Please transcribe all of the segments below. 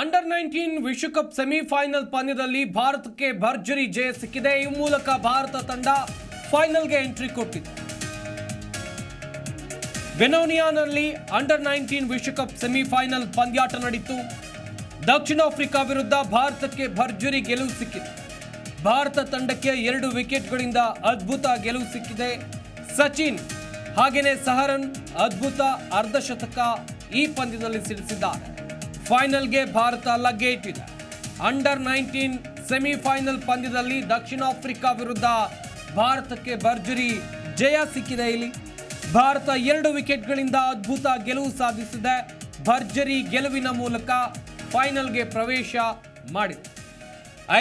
Under nineteen ವಿಶ್ವಕಪ್ semifinal ಪಂದ್ಯದಲ್ಲಿ ಭಾರತಕ್ಕೆ ಭರ್ಜರಿ ಜಯ ಸಿಕ್ಕಿದೆ. ಈ ಮೂಲಕ ಭಾರತ ತಂಡ ಫೈನಲ್ಗೆ ಎಂಟ್ರಿ ಕೊಟ್ಟಿದೆ. ಬೆನೋನಿಯಾನಲ್ಲಿ ಅಂಡರ್ ನೈನ್ಟೀನ್ ವಿಶ್ವಕಪ್ ಸೆಮಿಫೈನಲ್ ಪಂದ್ಯಾಟ ನಡೆಯಿತು ದಕ್ಷಿಣ ಆಫ್ರಿಕಾ ವಿರುದ್ಧ ಭಾರತಕ್ಕೆ ಭರ್ಜರಿ ಗೆಲುವು ಸಿಕ್ಕಿದೆ. ಭಾರತ ತಂಡಕ್ಕೆ ಎರಡು ವಿಕೆಟ್ಗಳಿಂದ ಅದ್ಭುತ ಗೆಲುವು ಸಿಕ್ಕಿದೆ. ಸಚಿನ್ ಹಾಗೆಯೇ ಸಹರನ್ ಅದ್ಭುತ ಅರ್ಧಶತಕ ಈ ಪಂದ್ಯದಲ್ಲಿ ಸಿಡಿಸಿದ್ದಾರೆ. ಫೈನಲ್ಗೆ ಭಾರತ ಲಗ್ಗೆ ಇಟ್ಟಿದೆ ಅಂಡರ್ ನೈನ್ಟೀನ್ ಸೆಮಿಫೈನಲ್ ಪಂದ್ಯದಲ್ಲಿ ದಕ್ಷಿಣ ಆಫ್ರಿಕಾ ವಿರುದ್ಧ ಭಾರತಕ್ಕೆ ಭರ್ಜರಿ ಜಯ ಸಿಕ್ಕಿದೆ ಇಲ್ಲಿ. ಭಾರತ ಎರಡು ವಿಕೆಟ್ಗಳಿಂದ ಅದ್ಭುತ ಗೆಲುವು ಸಾಧಿಸಿದೆ. ಭರ್ಜರಿ ಗೆಲುವಿನ ಮೂಲಕ ಫೈನಲ್ಗೆ ಪ್ರವೇಶ ಮಾಡಿದೆ.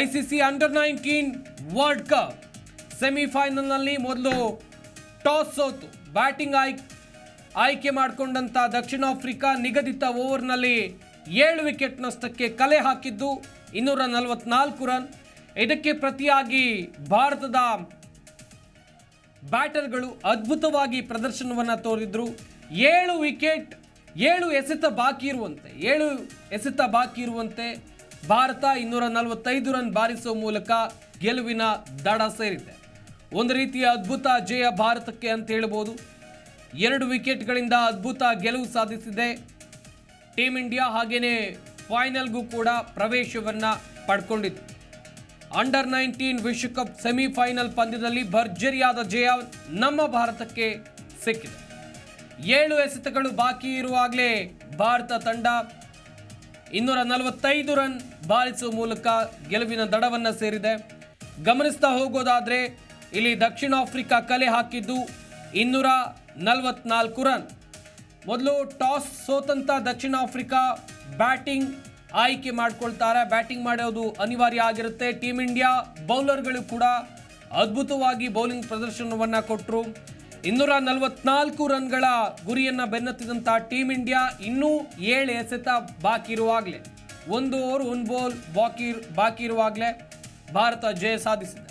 ICC under nineteen world cup ಸೆಮಿಫೈನಲ್ನಲ್ಲಿ ಮೊದಲು ಟಾಸ್ ಸೋತು. ಬ್ಯಾಟಿಂಗ್ ಆಯ್ಕೆ ಆಯ್ಕೆ ಮಾಡಿಕೊಂಡಂತ ದಕ್ಷಿಣ ಆಫ್ರಿಕಾ ನಿಗದಿತ ಓವರ್ನಲ್ಲಿ ಏಳು ವಿಕೆಟ್ ನಷ್ಟಕ್ಕೆ ಕಲೆ ಹಾಕಿದ್ದು ಇನ್ನೂರ ನಲವತ್ನಾಲ್ಕು ರನ್. ಇದಕ್ಕೆ ಪ್ರತಿಯಾಗಿ ಭಾರತದ ಬ್ಯಾಟರ್ಗಳು ಅದ್ಭುತವಾಗಿ ಪ್ರದರ್ಶನವನ್ನು ತೋರಿದ್ರು. ಏಳು ವಿಕೆಟ್, ಏಳು ಎಸೆತ ಬಾಕಿ ಇರುವಂತೆ, ಏಳು ಎಸೆತ ಬಾಕಿ ಇರುವಂತೆ ಭಾರತ ಇನ್ನೂರ ನಲವತ್ತೈದು ರನ್ ಬಾರಿಸುವ ಮೂಲಕ ಗೆಲುವಿನ ದಡ ಸೇರಿದೆ. ಒಂದು ರೀತಿಯ ಅದ್ಭುತ ಜಯ ಭಾರತಕ್ಕೆ ಅಂತ ಹೇಳ್ಬೋದು. ಎರಡು ವಿಕೆಟ್ಗಳಿಂದ ಅದ್ಭುತ ಗೆಲುವು ಸಾಧಿಸಿದೆ. ಟೀಮ್ ಇಂಡಿಯಾ ಹಾಗೆಯೇ ಫೈನಲ್ಗೂ ಕೂಡ ಪ್ರವೇಶವನ್ನು ಪಡ್ಕೊಂಡಿತ್ತು. ಅಂಡರ್ ನೈನ್ಟೀನ್ ವಿಶ್ವಕಪ್ ಸೆಮಿಫೈನಲ್ ಪಂದ್ಯದಲ್ಲಿ ಭರ್ಜರಿಯಾದ ಜಯ ನಮ್ಮ ಭಾರತಕ್ಕೆ ಸಿಕ್ಕಿದೆ. ಏಳು ಎಸೆತಗಳು ಬಾಕಿ ಇರುವಾಗಲೇ ಭಾರತ ತಂಡ ಇನ್ನೂರ ನಲವತ್ತೈದು ರನ್ ಬಾರಿಸುವ ಮೂಲಕ ಗೆಲುವಿನ ದಡವನ್ನು ಸೇರಿದೆ. ಗಮನಿಸ್ತಾ ಹೋಗೋದಾದ್ರೆ ಇಲ್ಲಿ ದಕ್ಷಿಣ ಆಫ್ರಿಕಾ ಕಲೆ ಹಾಕಿದ್ದು ಇನ್ನೂರ ನಲವತ್ನಾಲ್ಕು ರನ್. ಮೊದಲು ಟಾಸ್ ಸೋತಂತ ದಕ್ಷಿಣ ಆಫ್ರಿಕಾ ಬ್ಯಾಟಿಂಗ್ ಆಯ್ಕೆ ಮಾಡ್ಕೊಳ್ತಾರೆ. ಬ್ಯಾಟಿಂಗ್ ಮಾಡೋದು ಅನಿವಾರ್ಯ ಆಗಿರುತ್ತೆ. ಟೀಮ್ ಇಂಡಿಯಾ ಬೌಲರ್ಗಳು ಕೂಡ ಅದ್ಭುತವಾಗಿ ಬೌಲಿಂಗ್ ಪ್ರದರ್ಶನವನ್ನ ಕೊಟ್ಟರು ಇನ್ನೂರ ನಲವತ್ನಾಲ್ಕು ರನ್ಗಳ ಗುರಿಯನ್ನ ಬೆನ್ನತ್ತಿದಂತ ಟೀಮ್ ಇಂಡಿಯಾ ಇನ್ನೂ ಏಳು ಎಸೆತ ಬಾಕಿ ಇರುವಾಗಲೇ. ಒಂದು ಓವರ್, ಒಂದು ಬಾಲ್ ಬಾಕಿ ಬಾಕಿ ಇರುವಾಗಲೇ ಭಾರತ ಜಯ ಸಾಧಿಸಿದೆ.